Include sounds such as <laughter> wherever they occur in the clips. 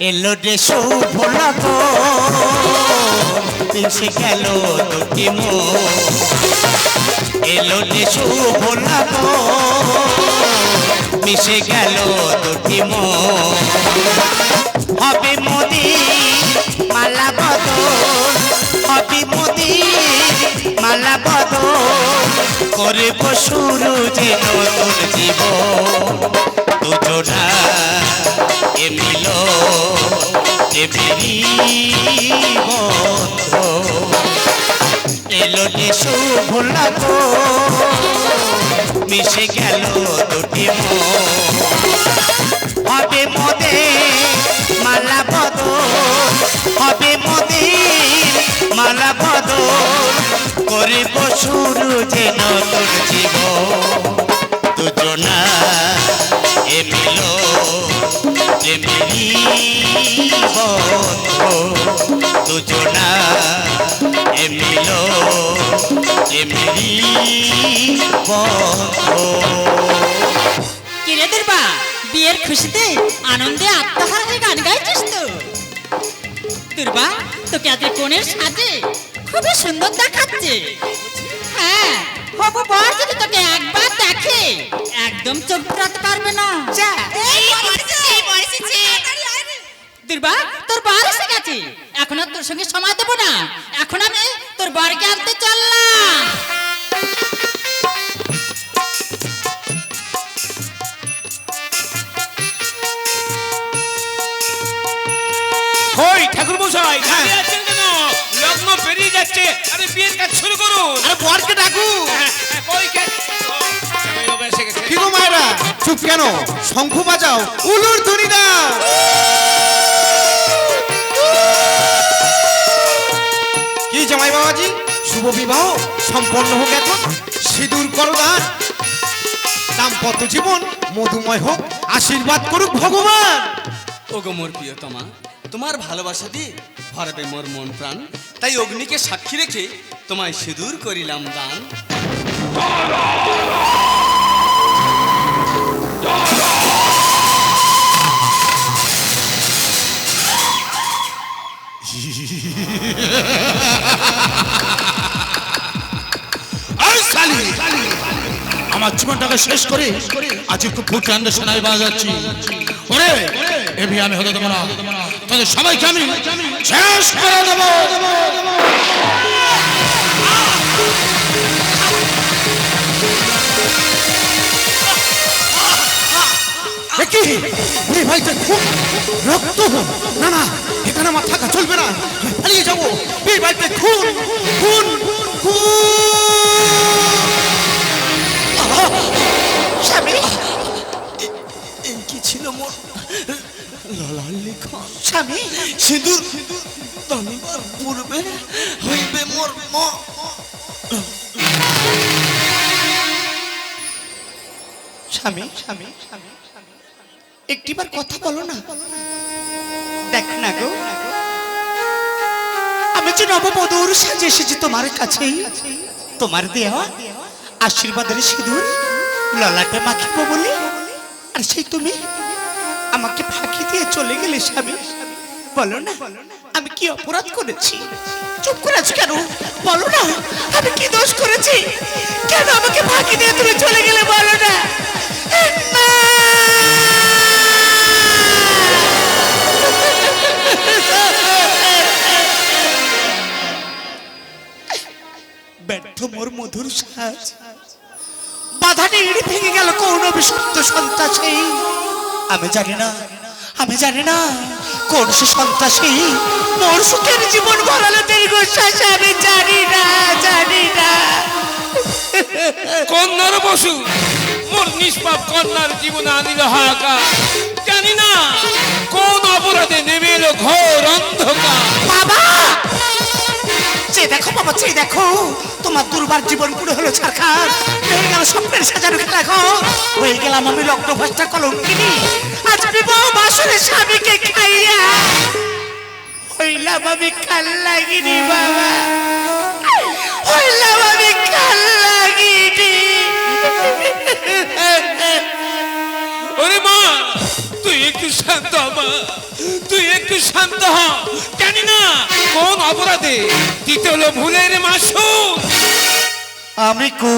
এলো রে শুভ লাগো মিশে গেল দুটি মন এলো রে মিশে গেল দুটি মন হবে মোদি মালা বদল। হবে মোদি মালা বদল। করব শুরু যে নতুন জীবন। দুজনা এ মিল এ বন্ধ এলো যে শুভ মিশে গেল দুটি হবে মোদে মালা বদল, হবে মোদে মালা বদল। করিব শুরু যে নতুন জীবন, দুজনা এ মিল যে মিলিব দুজনা এ মিল যে মিলিব কিরে দুর্বা, বিয়ের খুশিতে আনন্দে আত্মহারা গান গাইছিস তো? দুর্বা, তোকে আজকে কোণের সাজে খুবই সুন্দর দেখাচ্ছে। হ্যাঁ হবু বর যদি তোকে একবার দেখে, একদম চোখ ফেরাতে পারবে না। যা দুর্বা তোর বার এসে গেছে। এখন আর তোর সঙ্গে সময় দেবো না। এখন আমি তোর বরকে আনতে চললাম। কই ঠাকুর মশাই আছেন লগ্ন পেরিয়ে যাচ্ছে। আরে বিয়ের কাজ শুরু করুন। আরে বরকে ডাকু কেন? শঙ্খ বাজাও। উলুর ধ্বনি দাও কি জামাই বাবাজি? শুভ বিবাহ সম্পন্ন হোক এখন। সিঁদুর করদান দাম্পত্য জীবন মধুময় হোক। আশীর্বাদ করুক ভগবান। ওগো মোর প্রিয়তমা, তোমার ভালোবাসা দিয়ে ভরাবে মোর মন প্রাণ। তাই অগ্নিকে সাক্ষী রেখে তোমায় সিঁদুর করিলাম দান। আমার জীবনটাকে শেষ করে আজ খুব ভূখণ্ড শোনায় বাজাচ্ছি। ওরে এভি আমি হতে দেবো না। তাদের সবাইকে আমি শেষ করে দেবো। কি ভাইতে খুব রক্ত না না এখানে আমার থাকা চলবে না। পালিয়ে যাব। এই বাড়িতে খুন খুন স্বামী! কি ছিল মোর? লালার লেখা স্বামী! সিঁদুর দানিবার পূর্বে হইবে মোর স্বামী স্বামী স্বামী একটিবার কথা বলো না। দেখ যে নববধূর সাজে এসেছি তোমার কাছেই তোমার দেওয়া আশীর্বাদের সিঁদুর, ললাটে মাখিব বলে। আর সেই তুমি আমাকে ফাঁকি দিয়ে চলে গেলে স্বামী। বলো না, আমি কি অপরাধ করেছি? চুপ করে আছো কেন? বলো না, আমি কি দোষ করেছি? কেন আমাকে ফাঁকি দিয়ে তুমি চলে গেলে বলো না! মোর মধুর সাজ। বাধা নেড়ে ভেঙে গেল কোন অভিশপ্ত সন্ত্রাসী। আমি জানি না আমি জানি না কোন সে সন্ত্রাসী। মোর সুখের জীবন ভরালো দীর্ঘশ্বাস আমি জানি না জানি না। কন্যার বসু মোর নিষ্পাপ কন্যার জীবনে আনিল হাহাকার। জানি না কোন অপরাধে নেমে এলো ঘোর অন্ধকার। বাবা! চেয়ে দেখো বাবা চেয়ে দেখো। তোমার দুর্বার জীবন পুরো হলো ছারখার হয়ে গেল স্বপ্নের সাজানো খেলা ঘর হয়ে গেলাম আমি লগ্ন ভস্তা কলঙ্কিনী। আজ বিবাহ বাসনের স্বামীকে খাইয়া। হইলাম আমি কাল লাগিনি বাবা। হইলাম আমি কাল একটু শান্ত মা তুই একটু শান্ত হ। জানি না কোন অপরাধে দিতে হলো ভুলের মাসু আমি কু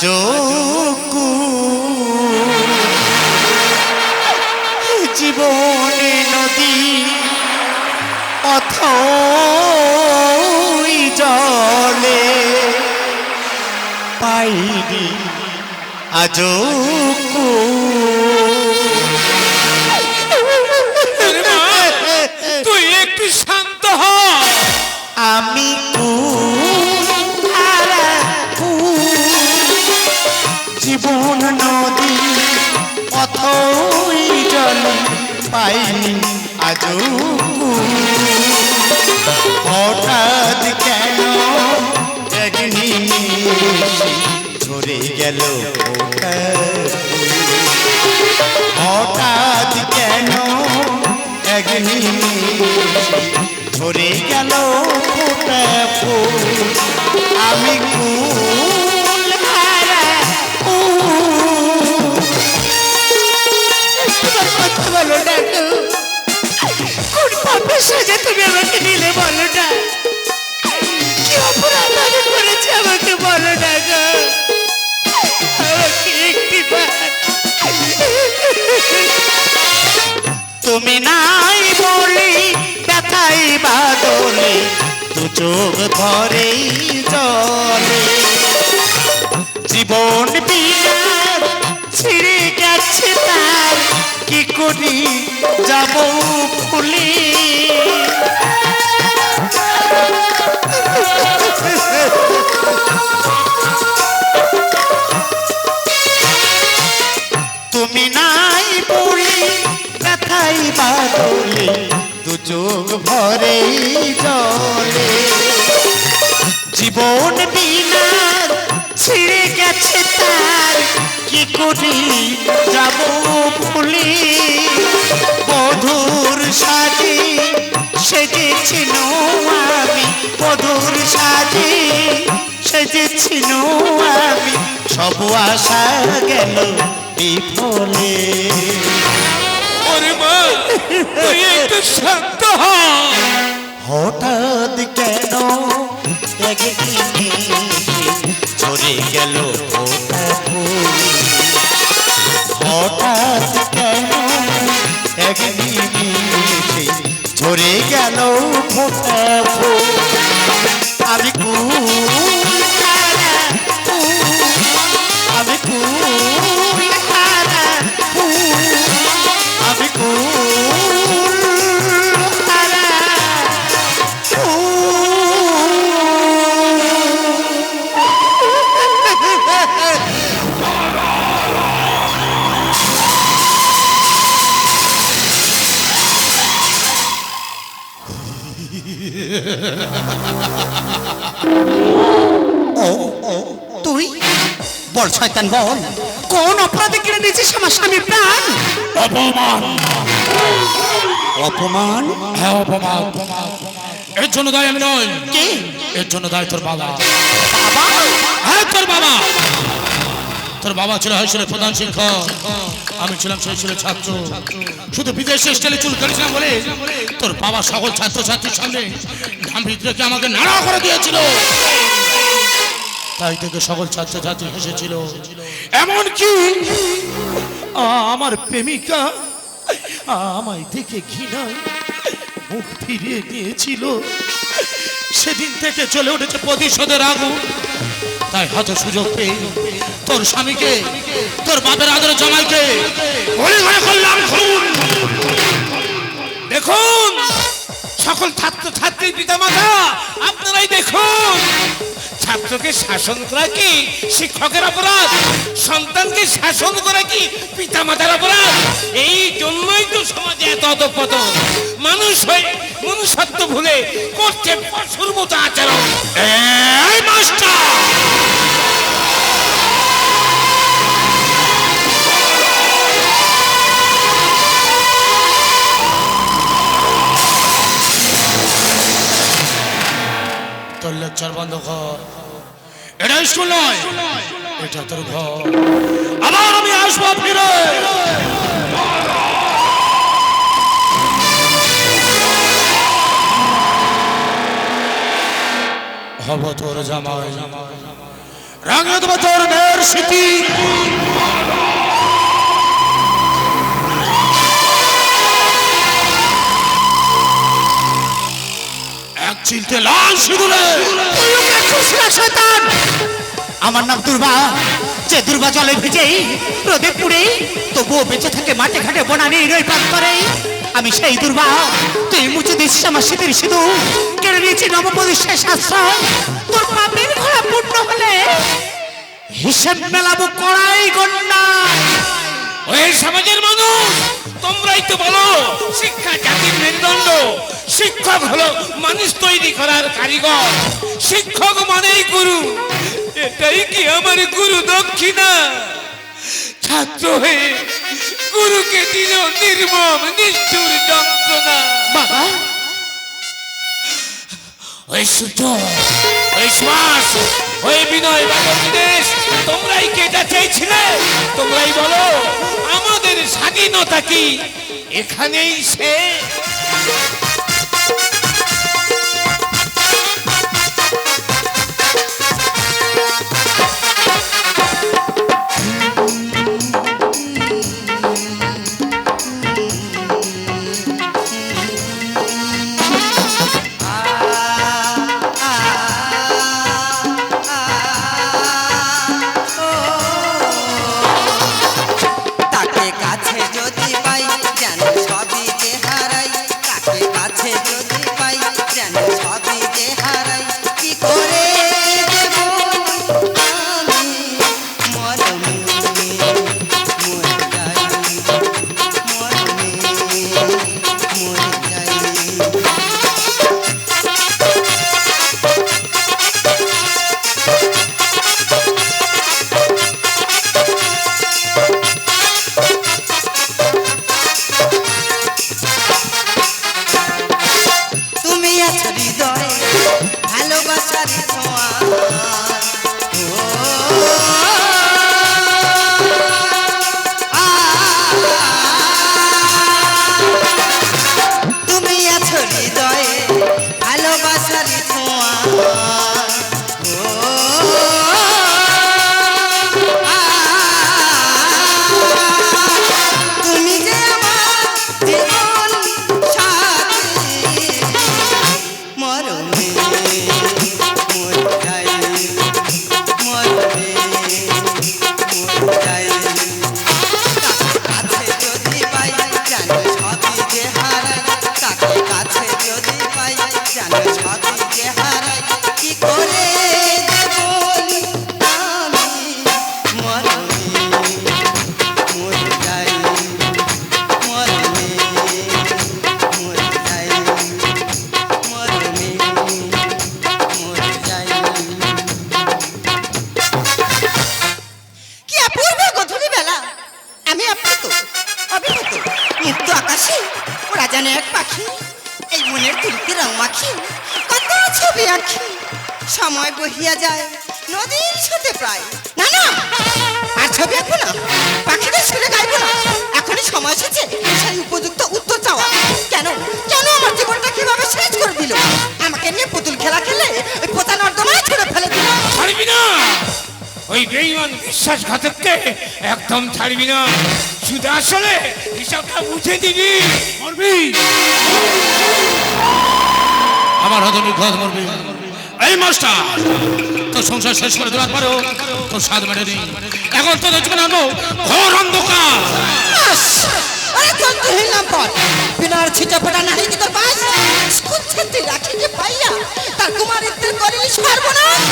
আজো জীবনে নদী অথ জলে পাইনি আজো পাইনি আজও। হঠাৎ কেন নিমিষে ঝরে গেল হঠাৎ কেন নিমিষে ঝরে গেল আমি কুল কোন পাপের তুমি আমাকে নিলে বলো না। কি অপরাধ আমি করেছি, আমাকে বলো না গো। আমাকে একটি তুমি নাই বলি ব্যথাই বাদলে, দু চোখ ধরে জলে। করি, যাব ফুলে। তুমি নাই বলি ব্যথাই বাদলে দু চোখ ভরে জলে। জীবন বিনা ছিঁড়ে গেছে তার করি যাব ভুলে মধুর সাজে সেজেছিল আমি মধুর সাজে সেজেছিল আমি সব আশা গেল বিফলে শান্ত হঠাৎ কেন ঝরে গেল আমি কুল শয়তান বল। কোন অপরাধে কিনে দিয়েছিস আমার স্বামীর প্রাণ? অপমান। অপমান? হ্যাঁ অপমান। এর জন্য দায় আমি নই। কে? এর জন্য দায় তোর বাবা। বাবা? হ্যাঁ তোর বাবা। তোর বাবা ছিল হাইস্কুলের প্রধান শিক্ষক। আমি ছিলাম সেই ছিল ছাত্র। শুধু বিদেশে স্টাইলে চুল কেটেছিলাম বলে তোর বাবা সকল ছাত্রছাত্রীর সামনে নাম রেখে আমাকে নাড়া করে দিয়েছিল। তাই থেকে সকল ছাত্র ছাত্রছাত্রী হেসেছিল। এমন কি আমার প্রেমিকা আমায় দেখে ঘৃণায় মুখ ফিরিয়ে নিয়েছিল সেদিন থেকে চলে উঠেছে প্রতিশোধের আগুন। তাই হয়তো সুযোগ পেয়ে তোর স্বামীকে, তোর বাপের আদরে জামাইকে দেখুন, সকল ছাত্র ছাত্রী পিতামাতা, আপনারাই দেখুন। ছাত্রকে শাসন করা কি? শিক্ষকের অপরাধ? সন্তানকে শাসন করা কি? পিতা মাতার অপরাধ? এই জন্যই তো সমাজে এত তদপত মানুষ হয়ে মনুষ্যত্ব ভুলে করছে পশুর মতো আচরণ মাস্টার! লেকচার বন্ধ কর এটা স্কুল নয়, এটা তোর ঘর। আবার আমি আসব ফিরে হব তোর জামাই। রাঙে দেবো তোর মেয়ের স্মৃতি। চিলতে লাল সিঁদুরে আমার নাম দুর্বা। যে দুর্বা জলে ভিজেই রোদে পুড়ে তবুও বেঁচে থাকে মাঠে ঘাটে বনানি রই প্রান্তরে। আমি সেই দুর্বা। তুই মুছে দিচ্ছিস আমার শীতের সিধু কেড়ে নিয়েছি নবপ্রতিষ্ঠায় শাস্ত্রয় তোর পাপের ঘোড়া পূর্ণ হলে হিসেব মেলাবো কড়াই গন্ডা ওই সমাজের মানুষ, তোমরাই তো বলো, শিক্ষা জাতির মেরুদণ্ড। শিক্ষক হলো মানুষ তৈরি করার কারিগর। শিক্ষক মানেই গুরু। এটাই কি আমার গুরু দক্ষিণা? ছাত্র হয়ে গুরুকে দিল নির্মম, নিষ্ঠুর যন্ত্রণা। বাবা ওই সূর্য, ওই শ্বাস ওই বিনয় বাংলাদেশ তোমরাই কে এটা চেয়েছিলে? তোমরাই বলো, আমাদের স্বাধীনতা কি? এখানেই সে যায় নদীর সাথে প্রায়। না না, আর ছবি আঁকবো না। পাখিদের সুরে গাইবো না। এখনই সময় এসেছে সেই উপযুক্ত উত্তর চাওয়া। কেন? কেন আমার জীবনটা কীভাবে শেষ করে দিল? আমাকে নিয়ে পুতুল খেলা খেলে ওই পোতা নর্দমায় ছেড়ে ফেলে দিল। ছাড়বি না। ওই বেইমান বিশ্বাসঘাতককে একদম ছাড়বি না। শুধু আসলে হিসাবটা বুঝে দিবি। মরবি। আমার হাতে নিখোঁজ মরবি। এই মাস্টার তোর সংসার শেষ করে দেওয়ার পরেও তোর স্বাদ মেটে নেই এখন তোদের জীবন আনব ঘোর অন্ধকার। বাস! আরে জন্তু হইলাম পর বিনার ছিটে ফোটা নাহি কি তোর বাস? স্কুল ছাত্রী রাখি যে পাইয়া তার কুমারিত্বের করিলি সর্বনাশ।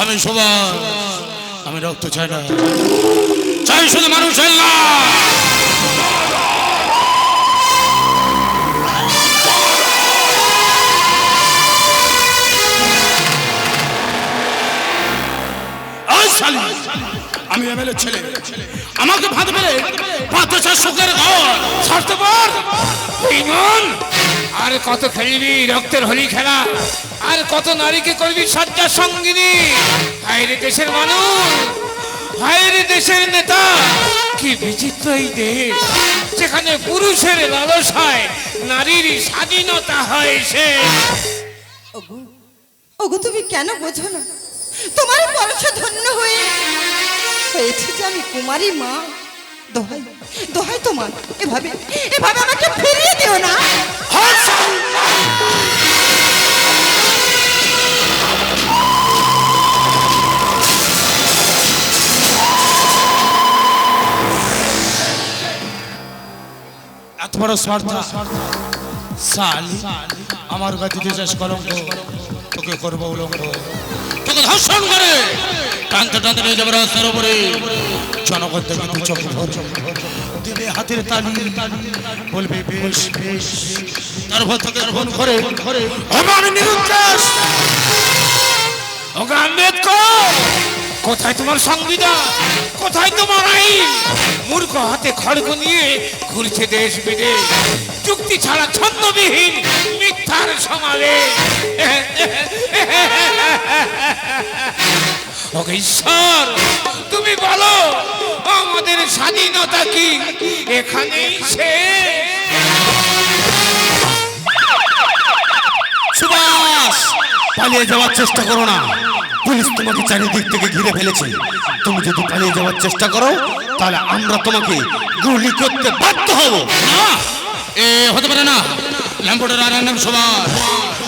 আমি সবার আমি রক্ত চাই না। চাই শুধু মানুষের না ওই আমি এমএলএ ছেলে। আমাকে ভাত মেরে সুখের ঘর। স্বার্থপর বেঈমান! আর কত খেলবি রক্তের হোলি খেলা। আর কত নারীকে করবি সজ্জা সঙ্গিনী। হায়রে দেশের মানুষ হায়রে দেশের নেতা। কি বিচিত্র এই দেশ, যেখানে পুরুষের লালসায় নারীর স্বাধীনতা হয় সে ওগো, তুমি কেন বোঝো না? তোমার পরশে ধন্য হয়ে। হয়েছে যে আমি কুমারী মা, দোহাই দোহাই তোমার এভাবে এভাবে আমাকে ফিরিয়ে দিও না। সালি, আমার কাছে শেষ কলঙ্ক, তোকে করব উলঙ্গ। তোকে করে। টানতে টানতে নিয়ে যাবে রাস্তার উপরে। জনগণ দেবে হাতের তালি। বলবে, বেশ বেশ। তোকে ফোন করে। হবে আমি নিরুদ্দেশ। ওগো আম্বেদকর, কোথায় তোমার সংবিধান? কোথায় তোমার আইন? মূর্খ হাতে খড়গ নিয়ে ঘুরছে দেশ বিদেশ। চুক্তি ছাড়া ছন্দবিহীন মিথ্যার সমাবেশ। <laughs> ঈশ্বর, তুমি বলো, আমাদের স্বাধীনতা কি? এখানেই পালিয়ে যাওয়ার চেষ্টা করো না। পুলিশ তোমাকে চারিদিক থেকে ঘিরে ফেলেছে। তুমি যদি পালিয়ে যাওয়ার চেষ্টা করো, তাহলে আমরা তোমাকে গুলি করতে বাধ্য হব। এ, হতে পারে না। সুভাষ।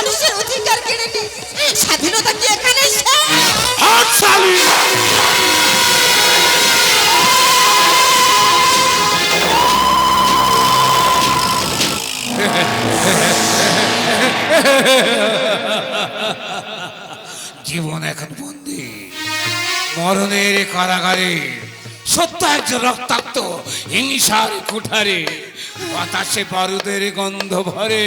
মানুষের অধিকার কেড়ে নিস স্বাধীনতা কি এখানে জীবন এখন বন্দি। মরণের কারাগারে সত্য একজন রক্তাক্ত, হিংসার কুঠারে, বাতাসে বারুদের গন্ধ ভরে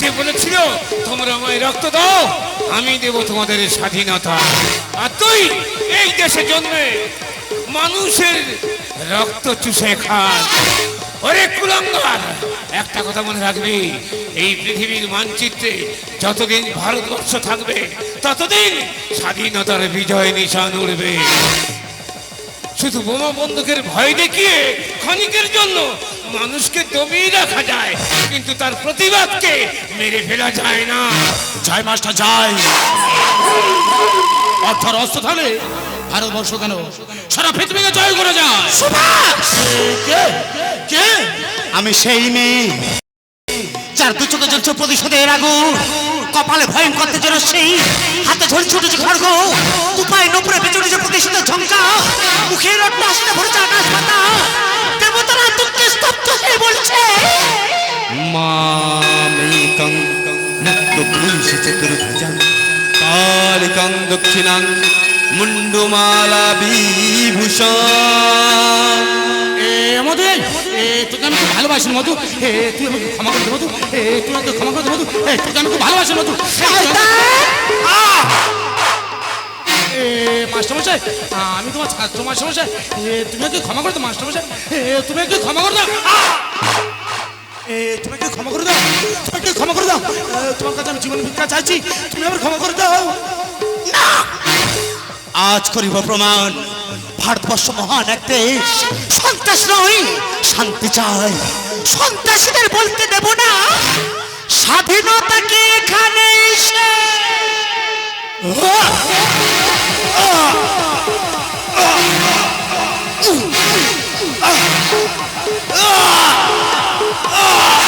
যে বলেছিল, তোমরা আমায় রক্ত দাও, আমি দেব তোমাদের স্বাধীনতা। আর তুই এই দেশে জন্মে মানুষের রক্ত চুষে খাস ওরে কুলঙ্গার, একটা কথা মনে রাখবি, এই পৃথিবীর মানচিত্রে যতদিন ভারতবর্ষ থাকবে, ততদিন স্বাধীনতার বিজয় নিশান উড়বে। শুধু বোমা বন্দুকের ভয় দেখিয়ে ক্ষণিকের জন্য মানুষকে দমিয়ে রাখা যায় কিন্তু তার প্রতিবাদকে মেরে ফেলা যায় না। জয় মাস্টার জয় অর্থর অস্ত্র থাকলে ভারতবর্ষ কেন? সারা পৃথিবীকে জয় করে যায়। কে? কে? আমি সেই মেয়ে যার দু চোখে জ্বলছে প্রতিশোধের আগুন। কপালে ভয়ঙ্কর তেজের সেই হাতে ঝলছে উঠেছে খড়গ উপায় নপুরে পেছনেছে প্রতিশোধের ঝঙ্কা মুখের রক্ত আসতে ভরেছে আকাশ পাতা। দেবতারা দুঃখে স্তব্ধ হয়ে বলছে মামেকং মুক্তপুরুষি চতুর্ভুজং, কালিকং দক্ষিণাং মুন্ডুমালা বিভূষণ। মধু, এ তোকে আমি খুব ভালোবাসি, মধু। এ, তুই আমাকে ক্ষমা করে মধু। এ, তুই আমাকে ক্ষমা করে মধু। এ, তোকে আমি খুব ভালোবাসি, মধু। মাস্টারমশাই, আমি তোমার ছাত্র মাস্টারমশাই। এ, তুমি কি ক্ষমা করে দাও, মাস্টারমশাই। এ, তুমি কি ক্ষমা করে দাও। এ, তুমি কি ক্ষমা করে দাও। তুমি কি ক্ষমা করে দাও। তোমার কাছে আমি জীবন ভিক্ষা চাইছি। তুমি আমার ক্ষমা করে দাও। আজ করিব প্রমাণ। ভারতবর্ষ মহান এক দেশ সন্ত্রাস নয়, শান্তি চাই সন্ত্রাসীদের বলতে দেব না স্বাধীনতা কি এখানে Ah!